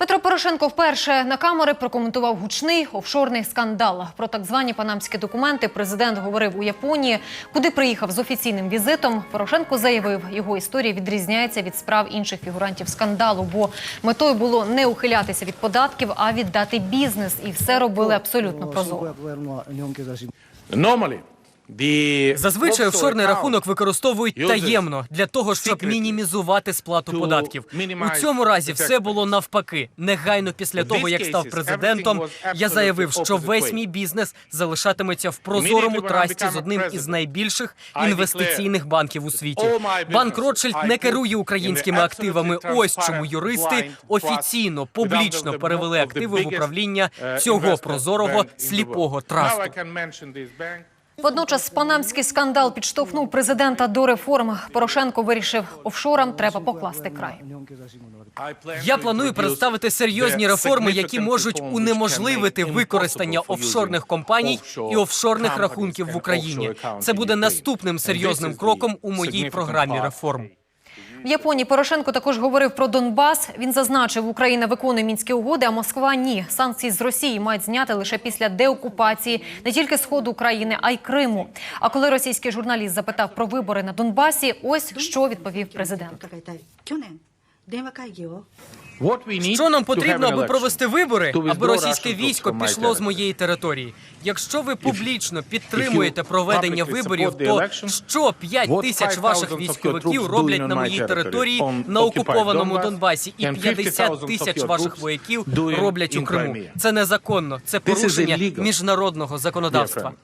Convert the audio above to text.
Петро Порошенко вперше на камери прокоментував гучний офшорний скандал. Про так звані панамські документи президент говорив у Японії, куди приїхав з офіційним візитом. Порошенко заявив, його історія відрізняється від справ інших фігурантів скандалу, бо метою було не ухилятися від податків, а віддати бізнес. І все робили абсолютно прозоро. The Зазвичай offshore офшорний рахунок використовують таємно для того, щоб мінімізувати сплату податків. У цьому разі все було навпаки. Негайно після того, як став президентом, я заявив, що весь мій бізнес залишатиметься в прозорому трасті з одним із найбільших інвестиційних банків у світі. Банк Ротшильд не керує українськими активами. Ось чому юристи офіційно, публічно перевели активи в управління uh, цього прозорого сліпого трасту. Водночас панамський скандал підштовхнув президента до реформ. Порошенко вирішив, офшорам треба покласти край. Я планую представити серйозні реформи, які можуть унеможливити використання офшорних компаній і офшорних рахунків в Україні. Це буде наступним серйозним кроком у моїй програмі реформ. В Японії Порошенко також говорив про Донбас. Він зазначив, Україна виконує мінські угоди, а Москва ні. Санкції з Росії мають зняти лише після деокупації не тільки сходу України, а й Криму. А коли російський журналіст запитав про вибори на Донбасі, ось що відповів президент. Що нам потрібно, аби провести вибори, аби російське військо пішло з моєї території. Якщо ви публічно підтримуєте проведення виборів, то що 5 тисяч ваших військовиків роблять на моїй території на окупованому Донбасі, і 50 тисяч ваших вояків роблять у Криму? Це незаконно, це порушення міжнародного законодавства.